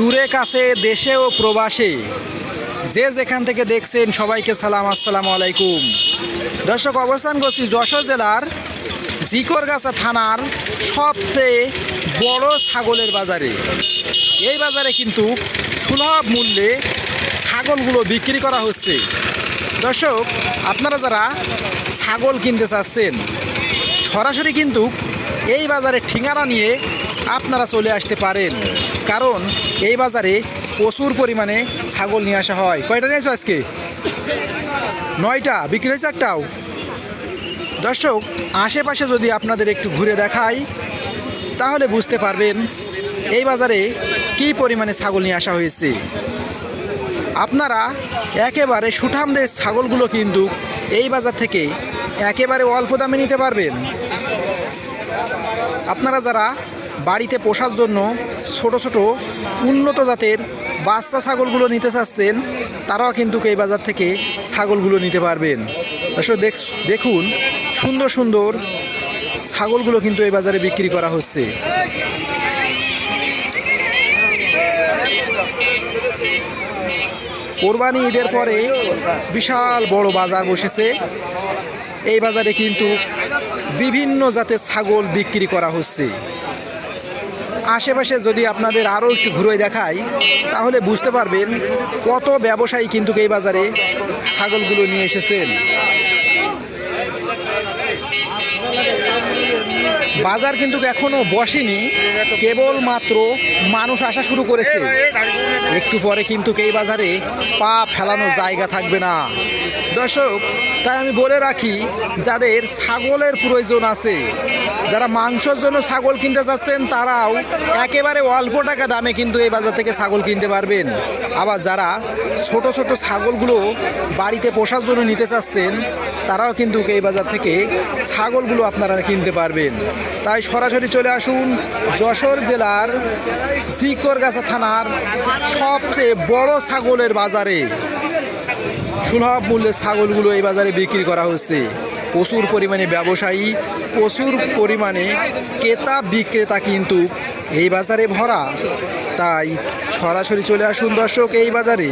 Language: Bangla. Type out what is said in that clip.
দূরে কাছে, দেশে ও প্রবাসে। যে যেখান থেকে দেখছেন সবাইকে সালাম, আসসালামু আলাইকুম। দর্শক, অবস্থান করছি যশোর জেলার জিকরগাছা থানার সবচেয়ে বড় ছাগলের বাজারে। এই বাজারে কিন্তু সুলভ মূল্যে ছাগলগুলো বিক্রি করা হচ্ছে। দর্শক, আপনারা যারা ছাগল কিনতে চাচ্ছেন, সরাসরি কিন্তু এই বাজারে ঠিকানা নিয়ে আপনারা চলে আসতে পারেন। কারণ এই বাজারে প্রচুর পরিমাণে ছাগল নিয়ে আসা হয়। কয়টা নিয়েছো আজকে? নয়টা। বিক্রি হয়েছে একটাও। দর্শক, আশেপাশে যদি আপনাদের একটু ঘুরে দেখাই, তাহলে বুঝতে পারবেন এই বাজারে কী পরিমাণে ছাগল নিয়ে আসা হয়েছে। আপনারা একেবারে সুঠামদের ছাগলগুলো কিন্তু এই বাজার থেকে একেবারে অল্প দামে নিতে পারবেন। আপনারা যারা বাড়িতে পোষার জন্য ছোট ছোট উন্নত জাতের বাচ্চা ছাগলগুলো নিতে চাচ্ছেন, তারাও কিন্তু এই বাজার থেকে ছাগলগুলো নিতে পারবেন। আসলে দেখ, দেখুন, সুন্দর সুন্দর ছাগলগুলো কিন্তু এই বাজারে বিক্রি করা হচ্ছে। কোরবানি ঈদের পরে বিশাল বড় বাজার বসেছে। এই বাজারে কিন্তু বিভিন্ন জাতের ছাগল বিক্রি করা হচ্ছে। আশেপাশে যদি আপনাদের আরও একটু ঘুরে দেখাই, তাহলে বুঝতে পারবেন কত ব্যবসায়ী কিন্তু এই বাজারে ছাগলগুলো নিয়ে এসেছেন। বাজার কিন্তু এখনও বসেনি, কেবলমাত্র মানুষ আসা শুরু করেছে। একটু পরে কিন্তু এই বাজারে পা ফেলানোর জায়গা থাকবে না। দর্শক, তাই আমি বলে রাখি, যাদের ছাগলের প্রয়োজন আছে, যারা মাংসর জন্য ছাগল কিনতে চাচ্ছেন তারাও একেবারে অল্প টাকা দামে কিন্তু এই বাজার থেকে ছাগল কিনতে পারবেন। আবার যারা ছোট ছোট ছাগলগুলো বাড়িতে পোষার জন্য নিতে চাচ্ছেন, তারাও কিন্তু এই বাজার থেকে ছাগলগুলো আপনারা কিনতে পারবেন। তাই সরাসরি চলে আসুন যশোর জেলার জিকরগাছা থানার সবচেয়ে বড় ছাগলের বাজারে। সুলভ মূল্যে ছাগলগুলো এই বাজারে বিক্রি করা হচ্ছে। প্রচুর পরিমাণে ব্যবসায়ী, প্রচুর পরিমাণে ক্রেতা বিক্রেতা কিন্তু এই বাজারে ভরা। তাই সরাসরি চলে আসুন দর্শক, এই বাজারে।